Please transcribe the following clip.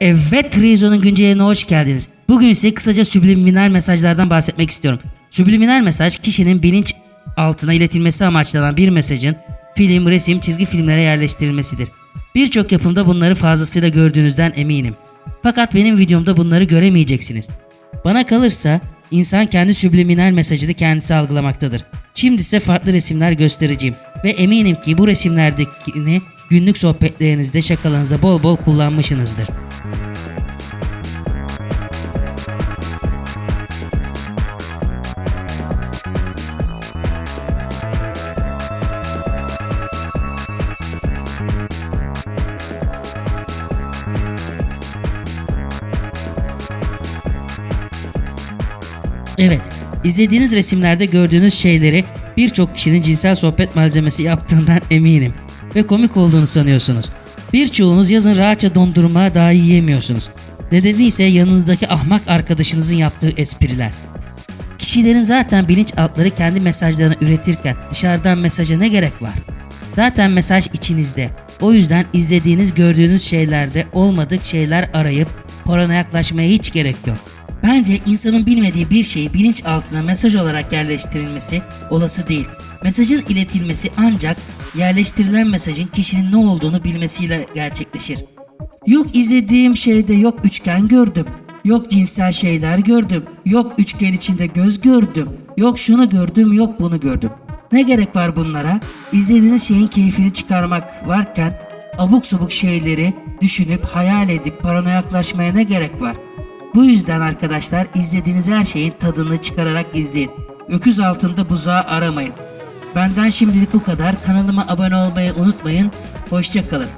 Evet Treason'un günceline hoş geldiniz. Bugün ise kısaca subliminal mesajlardan bahsetmek istiyorum. Subliminal mesaj kişinin bilinç altına iletilmesi amaçlanan bir mesajın film, resim, çizgi filmlere yerleştirilmesidir. Birçok yapımda bunları fazlasıyla gördüğünüzden eminim. Fakat benim videomda bunları göremeyeceksiniz. Bana kalırsa insan kendi subliminal mesajını kendisi algılamaktadır. Şimdi size farklı resimler göstereceğim ve eminim ki bu resimlerdekini günlük sohbetlerinizde, şakalarınızda bol bol kullanmışsınızdır. Evet, izlediğiniz resimlerde gördüğünüz şeyleri birçok kişinin cinsel sohbet malzemesi yaptığından eminim ve komik olduğunu sanıyorsunuz. Birçoğunuz yazın rahatça dondurma dahi yiyemiyorsunuz. Nedeni ise yanınızdaki ahmak arkadaşınızın yaptığı espriler. Kişilerin zaten bilinçaltları kendi mesajlarını üretirken dışarıdan mesaja ne gerek var? Zaten mesaj içinizde. O yüzden izlediğiniz, gördüğünüz şeylerde olmadık şeyler arayıp korona yaklaşmaya hiç gerek yok. Bence insanın bilmediği bir şeyi bilinçaltına mesaj olarak yerleştirilmesi olası değil. Mesajın iletilmesi ancak yerleştirilen mesajın kişinin ne olduğunu bilmesiyle gerçekleşir. Yok izlediğim şeyde yok üçgen gördüm. Yok cinsel şeyler gördüm. Yok üçgen içinde göz gördüm. Yok şunu gördüm, yok bunu gördüm. Ne gerek var bunlara? İzlediğiniz şeyin keyfini çıkarmak varken abuk subuk şeyleri düşünüp hayal edip paranoyaklaşmaya ne gerek var? Bu yüzden arkadaşlar izlediğiniz her şeyin tadını çıkararak izleyin. Öküz altında buzağı aramayın. Benden şimdilik bu kadar. Kanalıma abone olmayı unutmayın. Hoşçakalın.